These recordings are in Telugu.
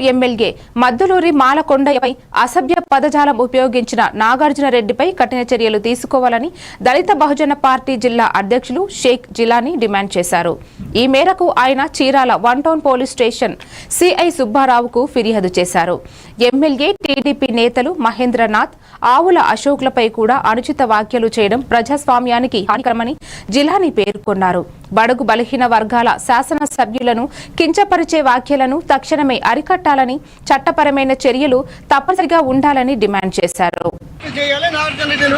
ఎమ్మెల్యే మద్దులూరి మాలకొండపై అసభ్య పదజాలం ఉపయోగించిన నాగార్జున రెడ్డిపై కఠిన చర్యలు తీసుకోవాలని దళిత బహుజన పార్టీ జిల్లా అధ్యక్షులు షేక్ జిలానీ డిమాండ్ చేశారు. ఈ మేరకు ఆయన Chirala one town police station CI సుబ్బారావుకు ఫిర్యాదు చేశారు. ఎమ్మెల్యే టీడీపీ నేతలు మహేంద్రనాథ్ ఆవుల అశోక్లపై కూడా అనుచిత వ్యాఖ్యలు చేయడం ప్రజాస్వామ్యానికి హానికరమని జిలానీ పేర్కొన్నారు. బడుగు బలహీన వర్గాల శాసనసభ్యులను కించపరిచే వ్యాఖ్యలను తక్షణమే అరికట్టాలని చట్టపరమైన చర్యలు తప్పనిసరిగా ఉండాలని డిమాండ్ చేశారు. రెడ్డి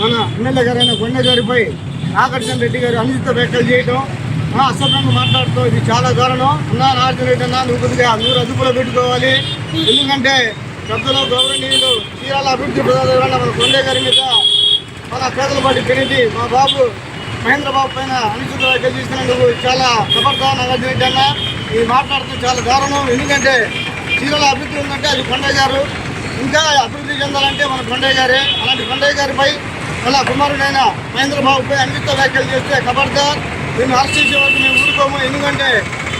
మన ఎమ్మెల్యే గారైన గారిపై నాగార్జున రెడ్డి గారు అనుచిత వ్యాఖ్యలు చేయడం అసభ్యంగా మాట్లాడుతూ ఇది చాలా దారుణం. అన్నా నాగార్జున రెడ్డి అన్నా నువ్వు కొద్దిగా నూరు అదుపులో పెట్టుకోవాలి. ఎందుకంటే పెద్దలు గౌరవనీయులు చీరాల అభివృద్ధి ప్రధాన మన కొండ గారి మీద మన పేదల పాటి పెరిగి మా బాబు మహేంద్రబాబు పైన అనుచిత వ్యాఖ్యలు చేసినందుకు చాలా ఖబర్దా నాగార్జున అన్న. ఇది మాట్లాడుతూ చాలా దారుణం. ఎందుకంటే చీరల అభివృద్ధి ఉందంటే అది కొండయ్య గారు. ఇంకా అభివృద్ధి చెందాలంటే మన కొండయ్య గారే. అలాంటి కొండయ్య గారిపై అలా కుమారుడైన మహేంద్రబాబుపై అనుచిత వ్యాఖ్యలు చేస్తే ఖబర్దార్ దీన్ని అరెస్ట్ చేసే వరకు మేము ఊరుకోము. ఎందుకంటే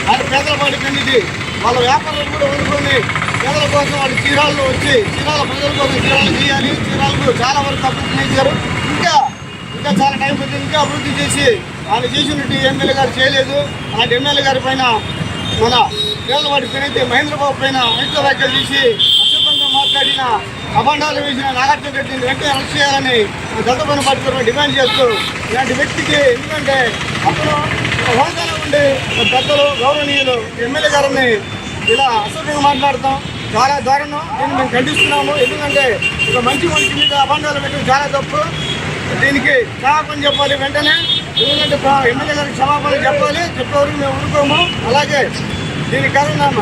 ఆయన పేదల పాటి పెండిది వాళ్ళ వ్యాపారాలు కూడా ఊరుకొని పేదల కోసం వాళ్ళు చీరాల్లో వచ్చి చీరాల ప్రజల కోసం చీరాలు చేయాలి చీరాలకు చాలా వరకు అభివృద్ధి చేశారు. ఇంకా ఇంకా చాలా టైం పడుతుంది ఇంకా అభివృద్ధి చేసి ఆయన చేసినట్టు ఎమ్మెల్యే గారు చేయలేదు. అలాంటి ఎమ్మెల్యే గారి పైన మన పేదవాడి పైనైతే మహేంద్ర బాబు పైన అనిత వ్యాఖ్యలు చేసి అశుభంగా మాట్లాడిన అభండాలు వేసిన నాగార్జున రెడ్డిని వెంటనే అరెస్ట్ చేయాలని దళితమైన పార్టీ తరఫున డిమాండ్ చేస్తూ ఇలాంటి వ్యక్తికి ఎందుకంటే అప్పుడు హోదాలో ఉండి పెద్దలు గౌరవనీయులు ఎమ్మెల్యే గారిని ఇలా అసభ్యంగా మాట్లాడతాం చాలా దారుణం. దీన్ని మేము ఖండిస్తున్నాము. ఎందుకంటే ఒక మంచి మనిషి మీద అభండాలు పెట్టడం చాలా తప్పు. దీనికి క్షమాపణ చెప్పాలి వెంటనే. ఎందుకంటే ఎమ్మెల్యే గారికి క్షమాపణ చెప్పాలి. చెప్పేవరకు మేము ఊరుకోము. అలాగే దీనికి కారణం